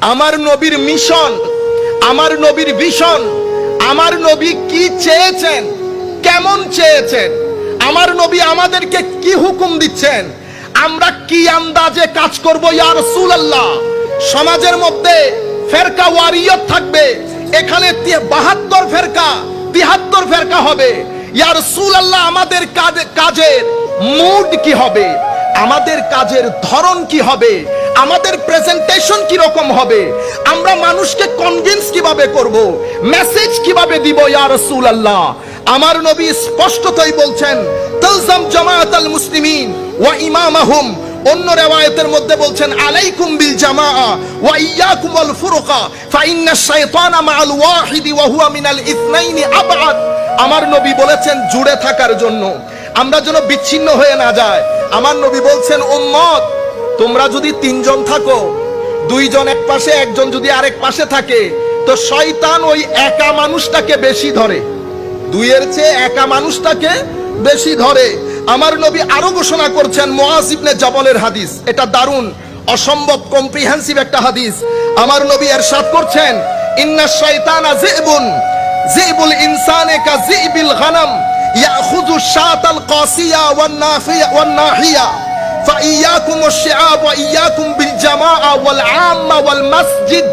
আমার নবীর মিশন, আমার নবীর ভীষণ, আমার নবী কি চেয়েছেন, কেমন চেয়েছেন, আমার নবী আমাদেরকে কি হুকুম দিচ্ছেন, আমরা কি আন্দাজে কাজ করব, ইয়া রাসূলুল্লাহ? সমাজের মধ্যে ফেরকা ওয়ারিয়ত থাকবে, এখানে বাহাত্তর ফেরকা, তিহাত্তর ফেরকা হবে। ইয়া রাসূলুল্লাহ, আমাদের কাজে- কাজের মুড কি হবে? আমাদের কাজের ধরন কি হবে? আমাদের প্রেজেন্টেশন কি রকম হবে? আমরা মানুষকে কনভিন্স কীভাবে করব? মেসেজ কীভাবে দিব ইয়া রাসূলুল্লাহ? আমার নবী স্পষ্টতই বলছেন, তালজাম জামাআত আল মুসলিমিন ওয়া ইমামাহুম। অন্য রেওয়ায়েতের মধ্যে বলছেন, আলাইকুম বিল জামাআ ওয়া ইয়াকুম আল ফুরকা, ফা ইন্না শাইতানা মাআল ওয়াহিদি ওয়া হুয়া মিনাল ইসনাইনি আবআদ। আমার নবী বলেছেন, জুড়ে থাকার জন্য। আমরা যেন বিচ্ছিন্ন হয়ে না যায় আমার নবী বলছেন, উম্মত, তোমরা যদি তিনজন থাকো, দুইজন এক পাশে, একজন যদি আরেক পাশে থাকে, তো শয়তান ওই একা মানুষটাকে বেশি ধরে। দুইয়ের চেয়ে একা মানুষটাকে বেশি ধরে। আমার নবী আরও ঘোষণা করছেন, মুআজ ইবনে জাবলের হাদিস। এটা দারুণ, অসম্ভব কম্প্রিহেন্সিভ একটা হাদিস। আমার নবী এরশাদ করছেন, ইন্না শাইতানা যিবুন, যিবুল ইনসানে কা যিবিল গানাম। ইয়াখুযু শাতাল কাসিয়া ওয়ান নাফিয়া ওয়ান নাহিয়া فإياكم الشعاب وإياكم بالجماعة والعامة والمسجد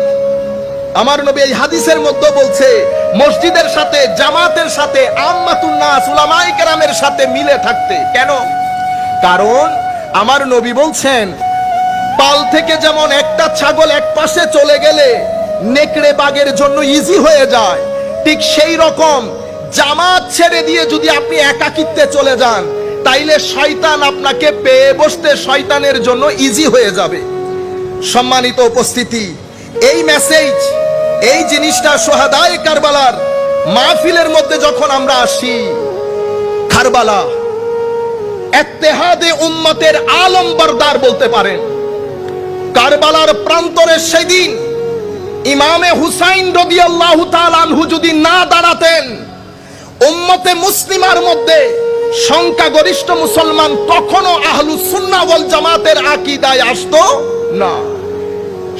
আমার নবী এই হাদিসের মধ্যে বলছে মসজিদের সাথে জামাতের সাথে আম্মাতুন নাস উলামায়ে কেরামের সাথে মিলে থাকতে কেন কারণ আমার নবী বলছেন পাল থেকে যেমন একটা ছাগল এক পাশে চলে গেলে নেকড়ে বাগের জন্য ইজি হয়ে যায় ঠিক সেই রকম জামাত ছেড়ে দিয়ে যদি আপনি একাকিত্বে চলে যান, তাইলে শয়তান আপনাকে পেয়ে বসতে শয়তানের জন্য ইজি হয়ে যাবে। সম্মানিত উপস্থিতি, এই মেসেজ এই জিনিসটা সোহাদায় কারবালার মাহফিলের মধ্যে যখন আমরা আসি, কারবালা এত্তেহাদে উম্মতের আলম বরদার বলতে পারেন। কারবালার প্রান্তরে সেদিন ইমামে হুসাইন রদিয়াল্লাহু তাআলা আনহু যদি না দাঁড়াতেন উম্মতে মুসলিমার মধ্যে সংখ্যাগরিষ্ঠ মুসলমান কখনো আহলু ওয়াল জামাতের আকীদায় আসতো না।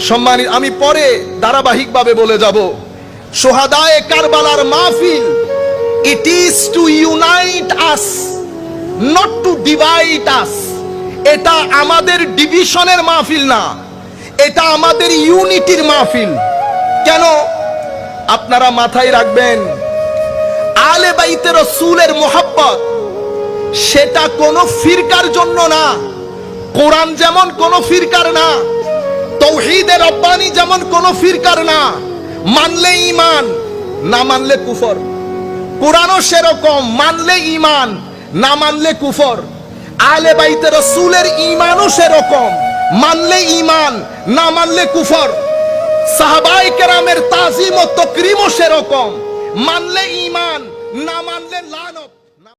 সম্মানিত আমি পরে ধারাবাহিকভাবে বলে যাব। সোহাদায়ে কারবালার মাহফিল it is to unite us not to divide us এটা আমাদের ডিভিশনের মাহফিল না। এটা আমাদের ইউনিটির মাহফিল। কেন? আপনারা মাথায় রাখবেন আলে বাইতে রসুলের মোহাব্বত। সেটা কোনো ফিরকার জন্য না। কোরআন যেমন কোনো ফিরকার না, তৌহিদের রব্বানি যেমন কোনো ফিরকার না। মানলে ইমান না মানলে কুফর। কোরআনও সেরকম, মানলে ইমান না মানলে কুফর। আলে বাইতে রসুলের ইমানও সেরকম, মানলে ইমান না মানলে কুফর। সাহাবাই কেরামের তাজিম ও তকরিমও সেরকম। মানলে ইমান না মানলে লানো